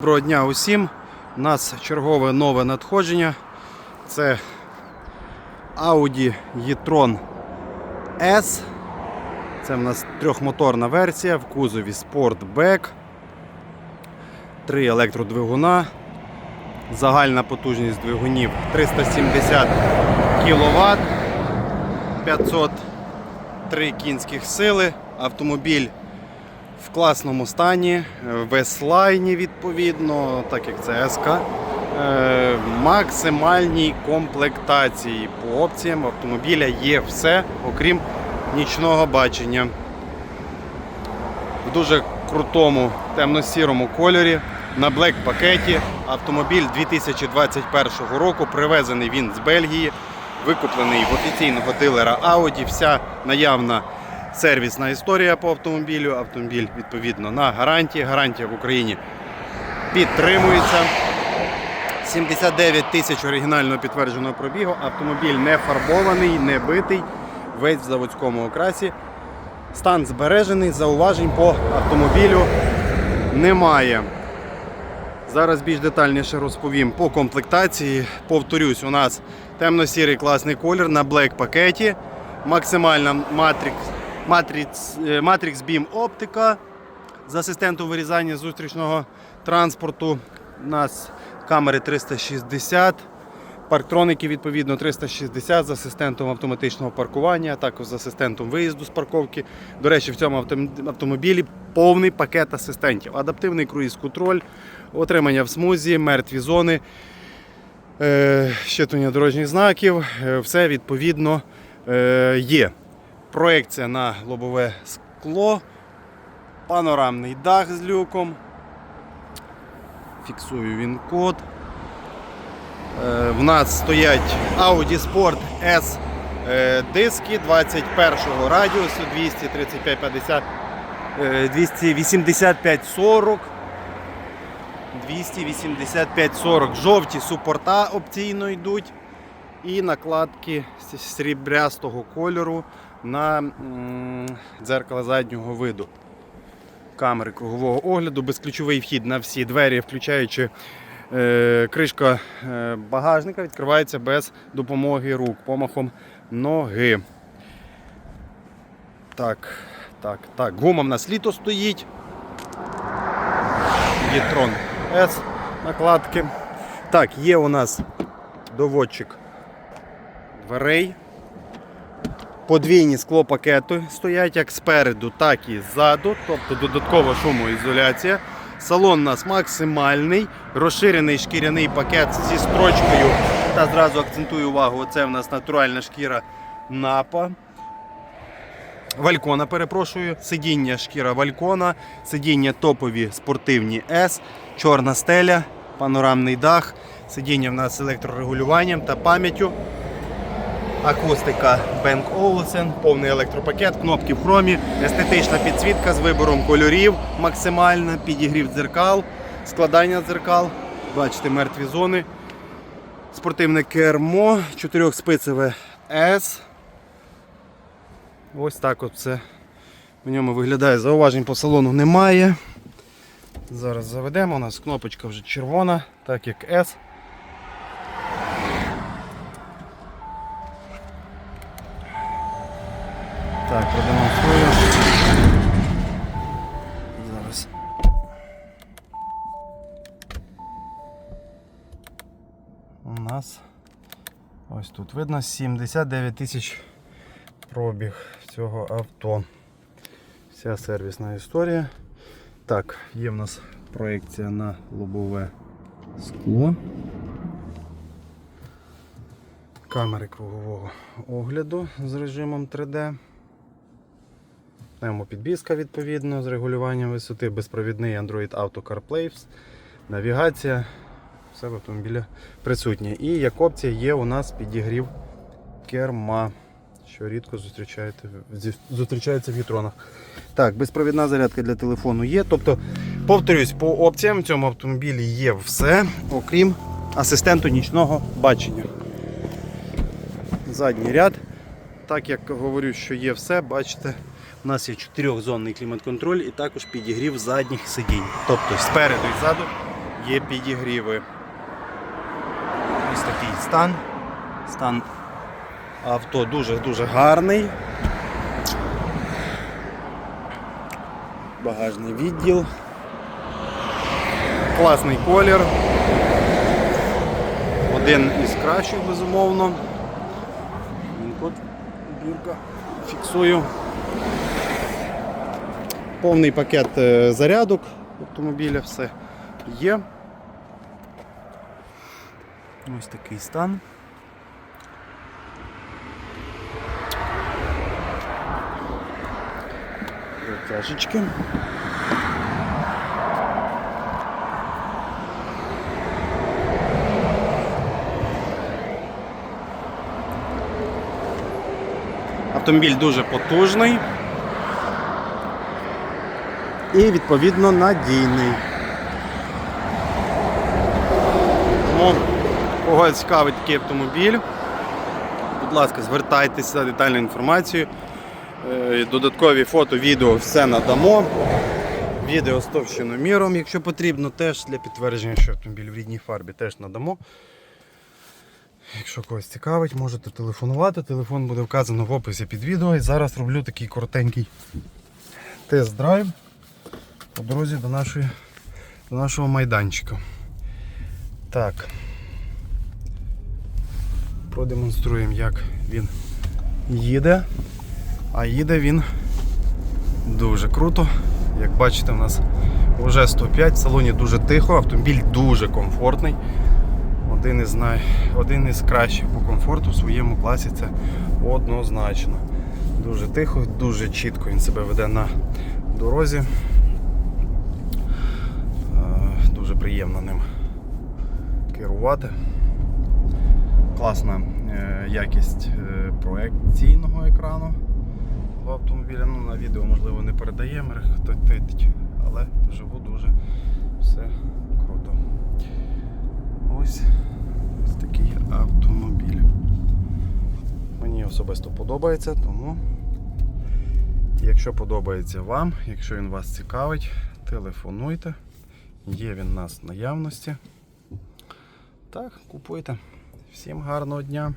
Доброго дня усім. У нас чергове нове надходження. Це Audi e-tron S. Це в нас трьохмоторна версія в кузові Sportback. Три електродвигуна. Загальна потужність двигунів 370 кВт, 503 кінських сили. Автомобіль в класному стані, в S-лайні відповідно, так як це СК. Е, Максимальній комплектації по опціям автомобіля є все, окрім нічного бачення. В дуже крутому темно-сірому кольорі на блек пакеті. Автомобіль 2021 року. Привезений він з Бельгії, викуплений в офіційного дилера Audi. Вся наявна сервісна історія по автомобілю. Автомобіль відповідно на гарантії. Гарантія в Україні підтримується. 79 тисяч оригінального підтвердженого пробігу. Автомобіль не фарбований, не битий, весь в заводському окрасі. Стан збережений, зауважень по автомобілю немає. Зараз більш детальніше розповім по комплектації. Повторюсь, у нас темно-сірий класний колір на блек пакеті, максимальна Matrix, Matrix, е, Beam оптика з асистентом вирізання зустрічного транспорту. У нас камери 360, парктроники відповідно 360 з асистентом автоматичного паркування, а також з асистентом виїзду з парковки. До речі, в цьому автомобілі повний пакет асистентів. Адаптивний круїз-контроль, отримання в смузі, мертві зони, е, щитування дорожніх знаків. е, Все відповідно е, є. Проекція на лобове скло, панорамний дах з люком. Фіксую він код. Е, В нас стоять Audi Sport S е, диски 21 радіусу 235 50 е, 285 40 285 40 жовті супорта опційно йдуть і накладки срібрястого кольору на дзеркало заднього виду камери кругового огляду, безключовий вхід на всі двері, включаючи е, кришка е, багажника, відкривається без допомоги рук, помахом ноги. Так, так, так. Гума в нас літо стоїть. Єтрон S накладки. Так, є у нас доводчик дверей. Подвійні склопакети стоять як спереду, так і ззаду, тобто додаткова шумоізоляція. Салон у нас максимальний, розширений шкіряний пакет зі строчкою. Та зразу акцентую увагу, це в нас натуральна шкіра напа. Валькона, перепрошую, сидіння шкіра Валькона, сидіння топові спортивні S, чорна стеля, панорамний дах, сидіння в нас з електрорегулюванням та пам'яттю. Акустика Bang Olufsen, повний електропакет, кнопки в хромі, естетична підсвітка з вибором кольорів, максимальна, підігрів дзеркал, складання дзеркал, бачите, мертві зони. Спортивне кермо, чотирьохспицеве S. Ось так от все в ньому виглядає. Зауважень по салону немає. Зараз заведемо, у нас кнопочка вже червона, так як S. Так, продемонструю. Зараз. У нас ось тут видно 79 тисяч пробіг цього авто. Вся сервісна історія. Так, є в нас проекція на лобове скло. Камери кругового огляду з режимом 3D. Пневмопідвізка відповідно з регулюванням висоти, безпровідний Android Auto CarPlay, навігація, все в автомобілі присутнє. І як опція є у нас підігрів керма, що рідко зустрічаєте- зустрічається в вітронах. Так, безпровідна зарядка для телефону є. Тобто, повторюсь, по опціям в цьому автомобілі є все, окрім асистенту нічного бачення. Задній ряд. Так як говорю, що є все, бачите, у нас є чотирьохзонний клімат-контроль і також підігрів задніх сидінь. Тобто спереду і ззаду є підігріви. Ось такий стан. Стан авто дуже-дуже гарний. Багажний відділ. Класний колір. Один із кращих, безумовно. Він Код бірка. Фіксую. Повний пакет е, зарядок автомобіля, все є. Ось такий стан. Тяжечки. Автомобіль дуже потужний і відповідно надійний. Тому кого цікавить такий автомобіль, будь ласка, звертайтеся за детальною інформацією. Е, Додаткові фото, відео все надамо. Відео з товщиноміром, якщо потрібно, теж для підтвердження, що автомобіль в рідній фарбі теж надамо. Якщо когось цікавить, можете телефонувати. Телефон буде вказано в описі під відео. І зараз роблю такий коротенький тест-драйв по дорозі до, нашої, до нашого майданчика. Так. Продемонструємо, як він їде. А їде він дуже круто. Як бачите, у нас вже 105, в салоні дуже тихо, автомобіль дуже комфортний. Один із, най... Один із кращих по комфорту в своєму класі це однозначно. Дуже тихо, дуже чітко він себе веде на дорозі. Е, Дуже приємно ним керувати. Класна е, якість е, проекційного екрану в автомобілі. Ну, на відео можливо не передає мерехтить, але живу дуже все круто. Ось, ось такий автомобіль. Мені особисто подобається, тому якщо подобається вам, якщо він вас цікавить, телефонуйте. Є він у нас наявності. Так, купуйте. Всім гарного дня!